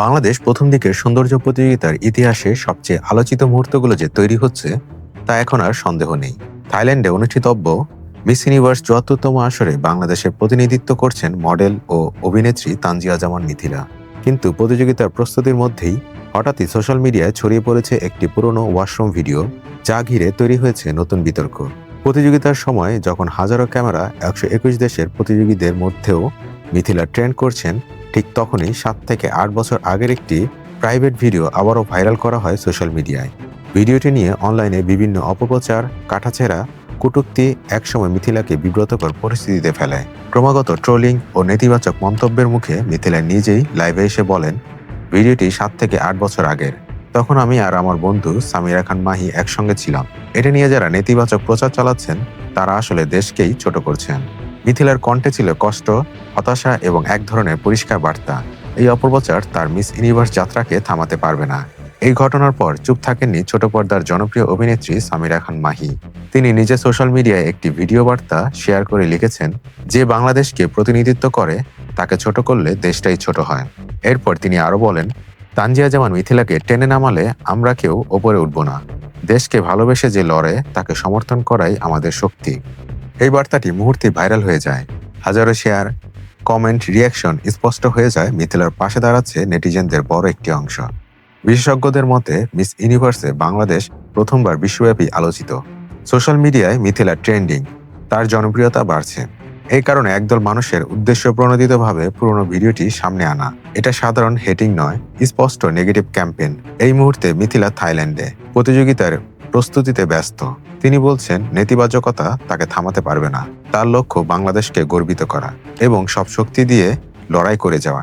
বাংলাদেশ প্রথম দিকের সৌন্দর্য প্রতিযোগিতার ইতিহাসে সবচেয়ে আলোচিত মুহূর্তগুলো যে তৈরি হচ্ছে, তা এখন আর সন্দেহ নেই। থাইল্যান্ডে অনুষ্ঠিতব্য মিস ইউনিভার্স চুয়াত্তরতম আসরে বাংলাদেশের প্রতিনিধিত্ব করছেন মডেল ও অভিনেত্রী তানজিয়া জামান মিথিলা। কিন্তু প্রতিযোগিতার প্রস্তুতির মধ্যেই হঠাৎই সোশ্যাল মিডিয়ায় ছড়িয়ে পড়েছে একটি পুরনো ওয়াশরুম ভিডিও, যা ঘিরে তৈরি হয়েছে নতুন বিতর্ক। প্রতিযোগিতার সময় যখন হাজারো ক্যামেরা একশো একুশ দেশের প্রতিযোগীদের মধ্যেও মিথিলা ট্রেন্ড করছেন ঠিক তখনই সাত থেকে আট বছর আগের একটি প্রাইভেট ভিডিও আবারও ভাইরাল করা হয় সোশ্যাল মিডিয়ায়। ভিডিওটি নিয়ে অনলাইনে বিভিন্ন অপপ্রচার, কাটাছেড়া, কটূক্তি, একসময় মিথিলাকে বিব্রতকর পরিস্থিতিতে ফেলে। ক্রমাগত ট্রোলিং ও নেতিবাচক মন্তব্যের মুখে মিথিলা নিজেই লাইভে এসে বলেন, ভিডিওটি সাত থেকে আট বছর আগের। তখন আমি আর আমার বন্ধু সামিরা খান মাহি একসঙ্গে ছিলাম। এটা নিয়ে যারা নেতিবাচক প্রচার চালাচ্ছেন, তারা আসলে দেশকেই ছোট করছেন। মিথিলার কণ্ঠে ছিল কষ্ট, হতাশা এবং এক ধরনের পরিষ্কার বার্তা। এই অপপ্রচার তার মিস ইউনিভার্স যাত্রাকে থামাতে পারবে না। এই ঘটনার পর চুপ থাকেননি ছোট পর্দার জনপ্রিয় অভিনেত্রী সামিরা খান মাহি। তিনি নিজে সোশ্যাল মিডিয়ায় একটি ভিডিও বার্তা শেয়ার করে লিখেছেন, যে বাংলাদেশকে প্রতিনিধিত্ব করে, তাকে ছোট করলে দেশটাই ছোট হয়। এরপর তিনি আরও বলেন, তানজিয়া জামান মিথিলাকে টেনে নামালে আমরা কেউ ওপরে উঠব না। দেশকে ভালোবেসে যে লড়ে, তাকে সমর্থন করাই আমাদের শক্তি। এই বার্তাটি মুহূর্তে ভাইরাল হয়ে যায়। হাজারো শেয়ার, কমেন্ট, রিয়াকশন স্পষ্ট হয়ে যায় মিথিলার পাশে দাঁড়াচ্ছে নেটিজেনদের বড় একটি অংশ। বিশেষজ্ঞদের মতে, মিস ইউনিভার্সে বাংলাদেশ প্রথমবার বিশ্বব্যাপী আলোচিত। সোশ্যাল মিডিয়ায় মিথিলা ট্রেন্ডিং, তার জনপ্রিয়তা বাড়ছে। এই কারণে একদল মানুষের উদ্দেশ্য প্রণোদিতভাবে পুরনো ভিডিওটি সামনে আনা। এটা সাধারণ হেটিং নয়, স্পষ্ট নেগেটিভ ক্যাম্পেইন। এই মুহূর্তে মিথিলা থাইল্যান্ডে প্রতিযোগিতার প্রস্তুতিতে ব্যস্ত। তিনি বলছেন, নেতিবাচকতা তাকে থামাতে পারবে না। তার লক্ষ্য বাংলাদেশকে গর্বিত করা এবং সব শক্তি দিয়ে লড়াই করে যাওয়া।